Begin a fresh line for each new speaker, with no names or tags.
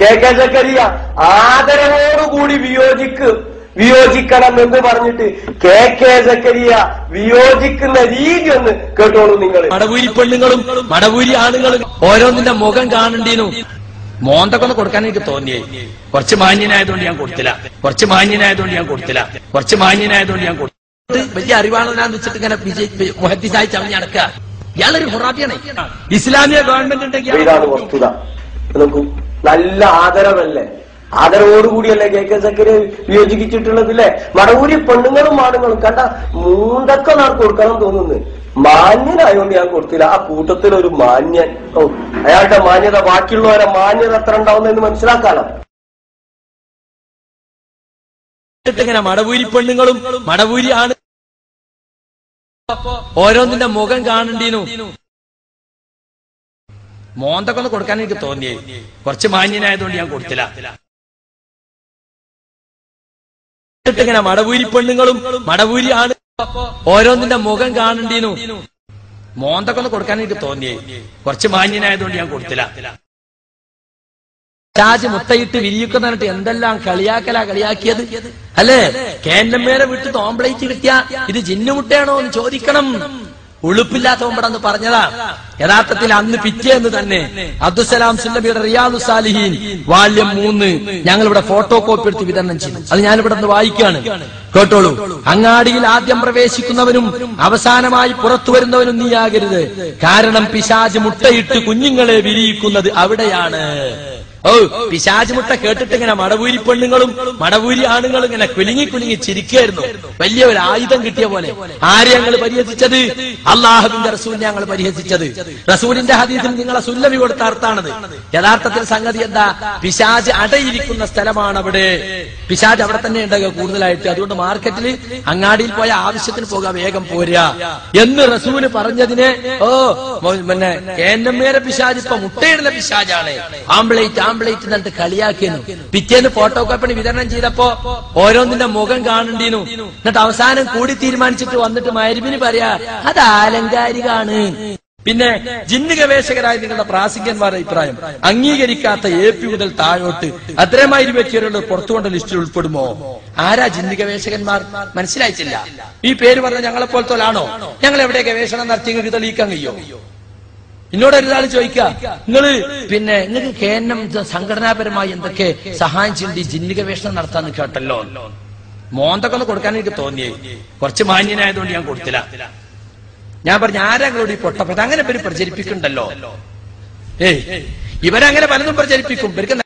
K K സക്കരിയ ആദരവോടുകൂടി വിയോജിക്ക് വിയോജിക്കണം എന്ന് പറഞ്ഞിട്ട് കെ കെ സക്കരിയ വിയോജിക്കുന്ന രീതി ഒന്ന് കേട്ടോളൂ നിങ്ങൾ
മടവൂരി പെണ്ണുങ്ങളും മടവൂരി ആണുങ്ങളും ഓരോന്നിന്റെ മുഖം കാണണ്ടീനു മോന്തൊക്കെ ഒന്ന് കൊടുക്കാൻ എനിക്ക് തോന്നിയേ. കുറച്ച് മാന്യനായതുകൊണ്ട് ഞാൻ കൊടുത്തില്ല. കുറച്ച് മാന്യനായതുകൊണ്ട് ഞാൻ കൊടുത്തില്ല. കുറച്ച് മാന്യനായതുകൊണ്ട് ഞാൻ കൊടുത്തു വലിയ അറിവാണെന്നാന്ന് വെച്ചിട്ട് ഇങ്ങനെ വിജയ് മുഹദ്ദിസായി ചമഞ്ഞ് നടക്കുക. ഇയാളൊരു ഹൊറാബിയാണ്. ഇസ്ലാമിക ഗവൺമെന്റ് ഉണ്ടെങ്കിൽ
നല്ല ആദരവല്ലേ? ആദരവോടുകൂടിയല്ലേ കെ കെ സക്കരെ വിയോജിപ്പിച്ചിട്ടുള്ളതില്ലേ? മടവൂരി പെണ്ണുങ്ങളും ആണുങ്ങളും കണ്ട മൂന്നൊക്കെ നാൾ കൊടുക്കണം തോന്നുന്നു. മാന്യനായോണ്ട് ഞാൻ കൊടുത്തില്ല. ആ കൂട്ടത്തിൽ ഒരു മാന്യൻ. ഓ അയാളുടെ മാന്യത ബാക്കിയുള്ളവരെ മാന്യത എത്ര ഉണ്ടാവുന്നെന്ന് മനസ്സിലാക്കാലോ?
ഇങ്ങനെ മടവൂരി പെണ്ണുങ്ങളും മടവൂരി ആണ് ഓരോന്നിന്റെ മുഖം കാണണ്ടീനു. മോന്തൊക്കെ കൊടുക്കാൻ എനിക്ക് തോന്നിയേ. കുറച്ച് മാന്യനായതുകൊണ്ട് ഞാൻ കൊടുത്തില്ല. ഇങ്ങനെ മടവൂരി പെണ്ണുങ്ങളും മടവൂരി ആണ്. ഓരോന്നിന്റെ മുഖം കാണണ്ടീനു മോന്തൊക്കെ കൊടുക്കാൻ എനിക്ക് തോന്നിയേ. കുറച്ച് മാന്യനായതുകൊണ്ട് ഞാൻ കൊടുത്തില്ല. രാജ് മുട്ടയിട്ട് പറഞ്ഞിട്ട് എന്തെല്ലാം കളിയാക്കലാ കളിയാക്കിയത്? അല്ലേ? കേന്ദ്രമേരെ വിട്ട് തോംപ്ലേറ്റ് കിട്ടിയ ഇത് ജിന്നുമുട്ടയാണോ എന്ന് ചോദിക്കണം. ഉളുപ്പില്ലാത്തവമ്പടെന്ന് പറഞ്ഞതാ. യഥാർത്ഥത്തിൽ അന്ന് പിറ്റേന്ന് തന്നെ അബ്ദുസലാം സുല്ലബിയുടെ റിയാദു സാലിഹീൻ വാല്യം മൂന്ന് ഞങ്ങൾ ഇവിടെ ഫോട്ടോ കോപ്പി എടുത്ത് വിതരണം ചെയ്തു. അത് ഞാനിവിടെ നിന്ന് വായിക്കുകയാണ്. കേട്ടോളൂ. അങ്ങാടിയിൽ ആദ്യം പ്രവേശിക്കുന്നവനും അവസാനമായി പുറത്തു വരുന്നവനും നീയാകരുത്. കാരണം പിശാജ് മുട്ടയിട്ട് കുഞ്ഞുങ്ങളെ വിരിയിക്കുന്നത് അവിടെയാണ്. ഓ പിശാജ് മുട്ട കേട്ടിട്ട് ഇങ്ങനെ മടവൂരി പെണ്ണുങ്ങളും മടവൂരി ആണുങ്ങളും ഇങ്ങനെ കുലുങ്ങി കുലുങ്ങി ചിരിക്കായിരുന്നു. വലിയ ഒരു ആയുധം കിട്ടിയ പോലെ. ആരെ ഞങ്ങൾ പരിഹസിച്ചത്? അള്ളാഹുബിന്റെ റസൂലിനെ ഞങ്ങൾ പരിഹസിച്ചത്. റസൂലിന്റെ ഹദീസിൽ നിങ്ങളെ സുല്ലമി കൊടുത്ത അർത്ഥാണത്. യഥാർത്ഥത്തിൽ സംഗതി എന്താ? പിശാജ് അടയിരിക്കുന്ന സ്ഥലമാണ് അവിടെ പിശാജ് അവിടെ തന്നെ ഉണ്ടാകുക കൂടുതലായിട്ട്. അതുകൊണ്ട് മാർക്കറ്റിൽ അങ്ങാടിയിൽ പോയ ആവശ്യത്തിന് പോകാൻ വേഗം പോരുക. എന്ന് റസൂൽ പറഞ്ഞതിനെ ഓ പിന്നെ കേന്ദ്രമേര പിശാജ് ഇപ്പൊ മുട്ടയിടുന്ന പിശാജാണ്. ആംബ്ലേറ്റ് ആംബ്ലേറ്റ് എന്നിട്ട് കളിയാക്കിയെന്നു. പിറ്റേന്ന് ഫോട്ടോ കോപ്പണി വിതരണം ചെയ്തപ്പോ ഓരോന്നിന്റെ മുഖം കാണണ്ടീനു എന്നിട്ട് അവസാനം കൂടി തീരുമാനിച്ചിട്ട് വന്നിട്ട് മരുവിന് പറയാ അത് ആലങ്കാരികാണ്. പിന്നെ ജിന്ന് ഗവേഷകരായ നിങ്ങളുടെ പ്രാസികന്മാരുടെ അഭിപ്രായം അംഗീകരിക്കാത്ത എ പി മുതൽ താഴോട്ട് അത്രമായിരം വ്യക്തികളുടെ പുറത്തുകൊണ്ട ലിസ്റ്റിൽ ഉൾപ്പെടുമോ? ആരാ ജിന്ന് ഗവേഷകന്മാർ? മനസ്സിലായിട്ടില്ല. ഈ പേര് പറഞ്ഞ ഞങ്ങളെ പോലത്തോലാണോ ഞങ്ങൾ എവിടെ ഗവേഷണം നടത്തി തെളിയിക്കാൻ കഴിയോ? എന്നോട് ഒരാൾ ചോദിക്ക നിങ്ങൾ പിന്നെ നിങ്ങൾക്ക് കേന്ദ്രം സംഘടനാപരമായി എന്തൊക്കെ സഹായം ചെയ്ത് ജിന്ന് ഗവേഷണം നടത്താന്ന് കേട്ടല്ലോ. മോന്തൊക്കെ ഒന്ന് കൊടുക്കാൻ എനിക്ക് തോന്നിയേ. കുറച്ച് മാന്യനായതുകൊണ്ട് ഞാൻ കൊടുത്തില്ല. ഞാൻ പറഞ്ഞു ആരാങ്ങളോട് ഈ പൊട്ടപ്പെട്ട അങ്ങനെ പേര് പ്രചരിപ്പിക്കണ്ടല്ലോ. ഏയ് ഇവരങ്ങനെ പലതും പ്രചരിപ്പിക്കും. ഇവർക്ക്